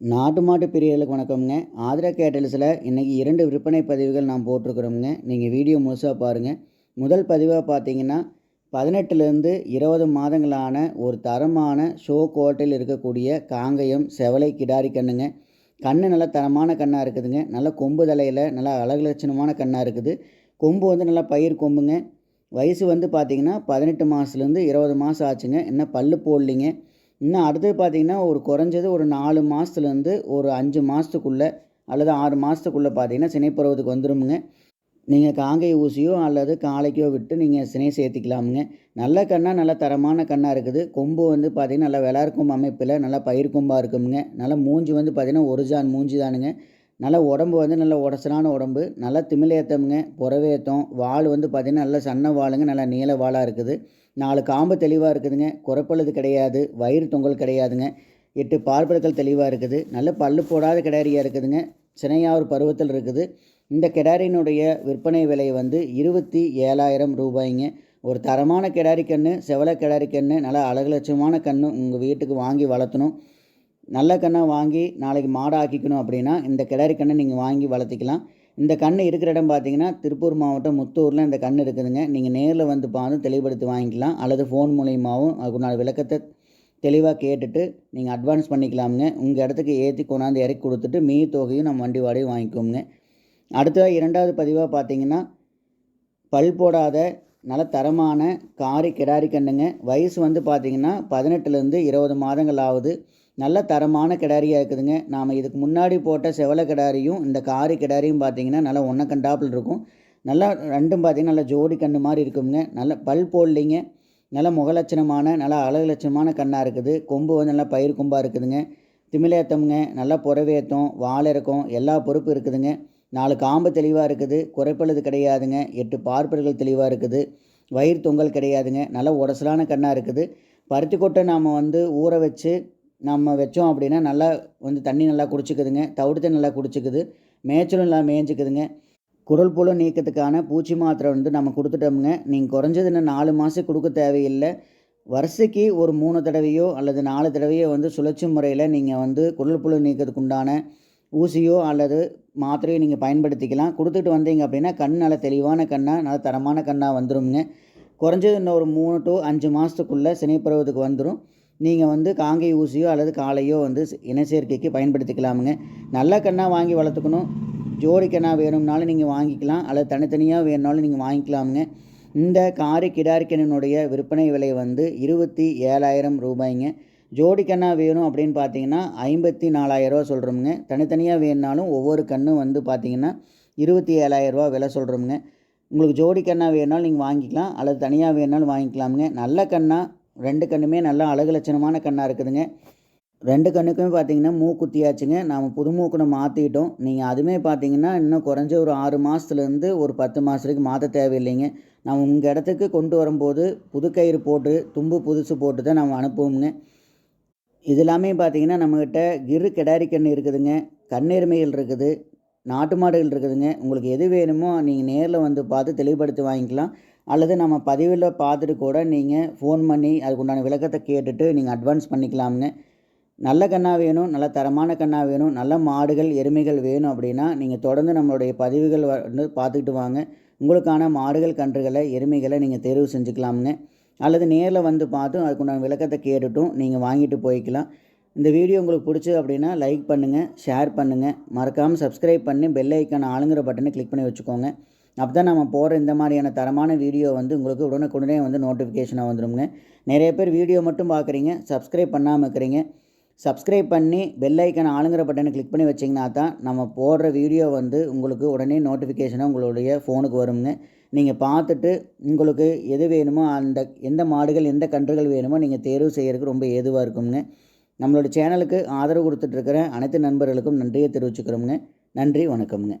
நாட்டு மாட்டு பிரியர்களுக்கு வணக்கம்ங்க. ஆதிரா கேட்டல்ஸில் இன்றைக்கி இரண்டு விற்பனை பதிவுகள் நான் போட்டிருக்கிறோம்ங்க. நீங்கள் வீடியோ முழுசாக பாருங்கள் முதல் பதிவாக பார்த்தீங்கன்னா பதினெட்டுலேருந்து இருபது மாதங்களான ஒரு தரமான ஷோ கோட்டையில் இருக்கக்கூடிய காங்கயம் செவலை கிடாரி கண்ணுங்க. கண்ணு நல்லா தரமான கண்ணாக இருக்குதுங்க. நல்ல கொம்பு தலையில் நல்லா அழகு லட்சணமான கண்ணாக இருக்குது. கொம்பு வந்து நல்லா பயிர் கொம்புங்க. வயசு வந்து பார்த்திங்கன்னா பதினெட்டு மாதத்துலேருந்து இருபது மாதம் ஆச்சுங்க. இன்னும் பல்லு போடலிங்க. இன்னும் அடுத்தது பார்த்திங்கன்னா ஒரு குறைஞ்சது ஒரு நாலு மாதத்துலேருந்து ஒரு அஞ்சு மாதத்துக்குள்ளே அல்லது ஆறு மாதத்துக்குள்ளே பார்த்தீங்கன்னா சினைப்பருவத்துக்கு வந்துடுமுங்க நீங்கள் காங்கை ஊசியோ அல்லது காளைக்கோ விட்டு நீங்கள் சினை சேர்த்திக்கலாமுங்க. நல்ல கண்ணாக நல்ல தரமான கண்ணாக இருக்குது. கொம்பு வந்து பார்த்திங்கன்னா நல்லா விளாருக்கும் அமைப்பில் நல்லா பயிர் கொம்பாக இருக்குமுங்க. நல்லா மூஞ்சி வந்து பார்த்திங்கன்னா ஒரு ஜான் மூஞ்சி தானுங்க. நல்ல உடம்பு வந்து நல்ல உடச்சலான உடம்பு நல்லா திமிலேத்தம்ங்க புறவேத்தம் வால் வந்து பார்த்திங்கன்னா நல்ல சன்ன வாளுங்க நல்லா நீள வாளாக இருக்குது. நாலு காம்பு தெளிவாக இருக்குதுங்க குறைப்பழுது கிடையாது வயிறு தொங்கல் கிடையாதுங்க. எட்டு பார்ப்பல்கள் தெளிவாக இருக்குது நல்ல பல்லு போடாத கிடாரியாக இருக்குதுங்க சினையாவூர் பருவத்தில் இருக்குது. இந்த கிடாரியினுடைய விற்பனை விலை வந்து இருபத்தி ஏழாயிரம் ரூபாய்ங்க. ஒரு தரமான கிடாரி கன்று செவலை கிடாரி கன்று நல்லா அழகு லட்சமான கன்று உங்கள் வீட்டுக்கு வாங்கி வளர்த்தணும். நல்ல கண்ணை வாங்கி நாளைக்கு மாடு ஆக்கிக்கணும் அப்படின்னா இந்த கிளறி கண்ணை நீங்கள் வாங்கி வளர்த்திக்கலாம். இந்த கண் இருக்கிற இடம் பார்த்தீங்கன்னா திருப்பூர் மாவட்டம் முத்தூரில் இந்த கண் இருக்குதுங்க. நீங்கள் நேரில் வந்து பார்த்து தெளிவுபடுத்தி வாங்கிக்கலாம். அல்லது ஃபோன் மூலியமாகவும் அதுக்குண்டான விளக்கத்தை தெளிவாக கேட்டுட்டு நீங்கள் அட்வான்ஸ் பண்ணிக்கலாமுங்க. உங்கள் இடத்துக்கு ஏற்றி கொண்டாந்து இறக்கி கொடுத்துட்டு மீ தொகையும் நம்ம வண்டி வாடகை வாங்கிக்கோங்க அடுத்ததாக இரண்டாவது பதிவாக பார்த்தீங்கன்னா பல் போடாத நல்ல தரமான காரி கிடாரி கண்ணுங்க. வயசு வந்து பார்த்திங்கன்னா பதினெட்டுலேருந்து இருபது மாதங்கள் ஆகுது. நல்ல தரமான கிடாரியாக இருக்குதுங்க. நாம் இதுக்கு முன்னாடி போட்ட செவலை கிடாரியும் இந்த காரி கிடாரியும் பார்த்தீங்கன்னா நல்லா ஒன்றை கண்டாப்பில் இருக்கும். நல்லா ரெண்டும் பார்த்திங்கன்னா நல்லா ஜோடி கண்ணு மாதிரி இருக்குங்க. நல்ல பல் போடலிங்க. நல்ல முகலட்சணமான நல்லா அழகு லட்சணமான கண்ணாக இருக்குது. கொம்பு வந்து நல்லா பயிர் கொம்பாக இருக்குதுங்க. திமிலேத்தம்ங்க நல்லா புறவேத்தம் வாழை இருக்கும் எல்லா பொறுப்பு இருக்குதுங்க. நாலு காம்பு தெளிவாக இருக்குது. குறைப்பழுது கிடையாதுங்க. எட்டு பார்ப்பல்கள் தெளிவாக இருக்குது. வயிறு தொங்கல் கிடையாதுங்க. நல்லா உடசலான கண்ணாக இருக்குது. பருத்தி கொட்டை நாம் வந்து ஊற வச்சு நம்ம வச்சோம் அப்படின்னா நல்லா வந்து தண்ணி நல்லா குடிச்சிக்குதுங்க. தவிடுத்த நல்லா குடிச்சிக்குது. மேய்ச்சலும் நல்லா மேய்ஞ்சிக்குதுங்க. குடல் புழு நீக்கத்துக்கான பூச்சி மாத்திரை வந்து நம்ம கொடுத்துட்டோம்ங்க. நீங்கள் குறைஞ்சது இன்னும் நாலு மாதம் கொடுக்க தேவையில்லை. வருஷைக்கு ஒரு மூணு தடவையோ அல்லது நாலு தடவையோ வந்து சுழற்சி முறையில் நீங்கள் வந்து குடல் புழு நீக்கிறதுக்கு உண்டான ஊசியோ அல்லது மாத்திரையோ நீங்கள் பயன்படுத்திக்கலாம். கொடுத்துட்டு வந்தீங்க அப்படின்னா கண் நல்ல தெளிவான கண்ணாக நல்ல தரமான கண்ணாக வந்துடும்ங்க குறைஞ்சது இன்னும் ஒரு மூணு டு அஞ்சு மாதத்துக்குள்ளே சினைப்பருவத்துக்கு வந்துடும் நீங்கள் வந்து காங்கை ஊசியோ அல்லது காலையோ வந்து இனச்சேர்க்கைக்கு பயன்படுத்திக்கலாமுங்க. நல்ல கண்ணாக வாங்கி வளர்த்துக்கணும். ஜோடி கண்ணாக வேணும்னாலும் நீங்கள் வாங்கிக்கலாம். அல்லது தனித்தனியாக வேணும்னாலும் நீங்கள் வாங்கிக்கலாமுங்க. இந்த காரி கிடாரிக்கண்ணினுடைய விற்பனை விலை வந்து இருபத்தி ஏழாயிரம் ரூபாய்ங்க. ஜோடி கண்ணா வேணும் அப்படின்னு பார்த்தீங்கன்னா ஐம்பத்தி நாலாயிரரூவா சொல்கிறோமுங்க தனித்தனியாக வேணுனாலும் ஒவ்வொரு கண்ணும் வந்து பார்த்தீங்கன்னா இருபத்தி ஏழாயிரரூவா விலை சொல்கிறோமுங்க உங்களுக்கு ஜோடி கண்ணா வேணுனாலும் நீங்கள் வாங்கிக்கலாம். அல்லது தனியாக வேணுனாலும் வாங்கிக்கலாமுங்க. நல்ல கண்ணாக ரெண்டு கண்ணுமே நல்லா அழகு லட்சணமான கண்ணாக இருக்குதுங்க. ரெண்டு கண்ணுக்குமே பார்த்தீங்கன்னா மூக்குத்தியாச்சுங்க. நாம் புது மூக்கனை மாற்றிட்டோம் நீங்கள் அதுவுமே பார்த்தீங்கன்னா இன்னும் குறைஞ்ச ஒரு ஆறு மாதத்துலேருந்து ஒரு பத்து மாதத்துக்கு மாற்ற தேவையில்லைங்க. நம்ம உங்கள் இடத்துக்கு கொண்டு வரும்போது புது கயிறு போட்டு தும்பு புதுசு போட்டு தான் நம்ம அனுப்புவோங்க இது எல்லாமே பார்த்தீங்கன்னா நம்மக்கிட்ட கிரு கிடாரி கன்று இருக்குதுங்க. கண்ணெருமைகள் இருக்குது. நாட்டு மாடுகள் இருக்குதுங்க. உங்களுக்கு எது வேணுமோ நீங்கள் நேரில் வந்து பார்த்து தெளிவுபடுத்தி வாங்கிக்கலாம். அல்லது நம்ம பதிவில் பார்த்துட்டு கூட நீங்கள் ஃபோன் பண்ணி அதுக்குண்டான விளக்கத்தை கேட்டுட்டு நீங்கள் அட்வான்ஸ் பண்ணிக்கலாம்ங்க. நல்ல கண்ணாக வேணும் நல்ல தரமான கண்ணாக வேணும் நல்ல மாடுகள் எருமைகள் வேணும் அப்படின்னா நீங்கள் தொடர்ந்து நம்மளுடைய பதிவுகள் வந்து பார்த்துக்கிட்டு வாங்க. உங்களுக்கான மாடுகள் கன்றுகளை எருமைகளை நீங்கள் தேர்வு செஞ்சுக்கலாமுங்க. அல்லது நேரில் வந்து பார்த்தும் அதுக்குண்டான விளக்கத்தை கேட்டுட்டும் நீங்கள் வாங்கிட்டு போய்க்கலாம். இந்த வீடியோ உங்களுக்கு பிடிச்சது அப்படின்னா லைக் பண்ணுங்கள் ஷேர் பண்ணுங்கள் மறக்காமல் சப்ஸ்கிரைப் பண்ணி பெல் ஐக்கான ஆளுங்கிற பட்டனை கிளிக் பண்ணி வச்சுக்கோங்க. அப்போ தான் நம்ம போகிற இந்த மாதிரியான தரமான வீடியோ வந்து உங்களுக்கு உடனுக்குடனே வந்து நோட்டிஃபிகேஷனாக வந்துடுங்க நிறைய பேர் வீடியோ மட்டும் பார்க்குறீங்க சப்ஸ்கிரைப் பண்ணாமல் இருக்கிறீங்க. சப்ஸ்கிரைப் பண்ணி பெல் ஐக்கான ஆளுங்கிற பட்டனை கிளிக் பண்ணி வச்சிங்கன்னா தான் நம்ம போடுற வீடியோ வந்து உங்களுக்கு உடனே நோட்டிஃபிகேஷனாக உங்களுடைய ஃபோனுக்கு வருங்க. நீங்கள் பார்த்துட்டு உங்களுக்கு எது வேணுமோ அந்த எந்த மாடுகள் எந்த கன்றுகள் வேணுமோ நீங்கள் தேர்வு செய்கிறதுக்கு ரொம்ப ஏதுவாக இருக்குங்க. நம்மளோட சேனலுக்கு ஆதரவு கொடுத்துட்ருக்கிற அனைத்து நண்பர்களுக்கும் நன்றியை தெரிவிச்சுக்கிறோங்க நன்றி வணக்கம்ங்க.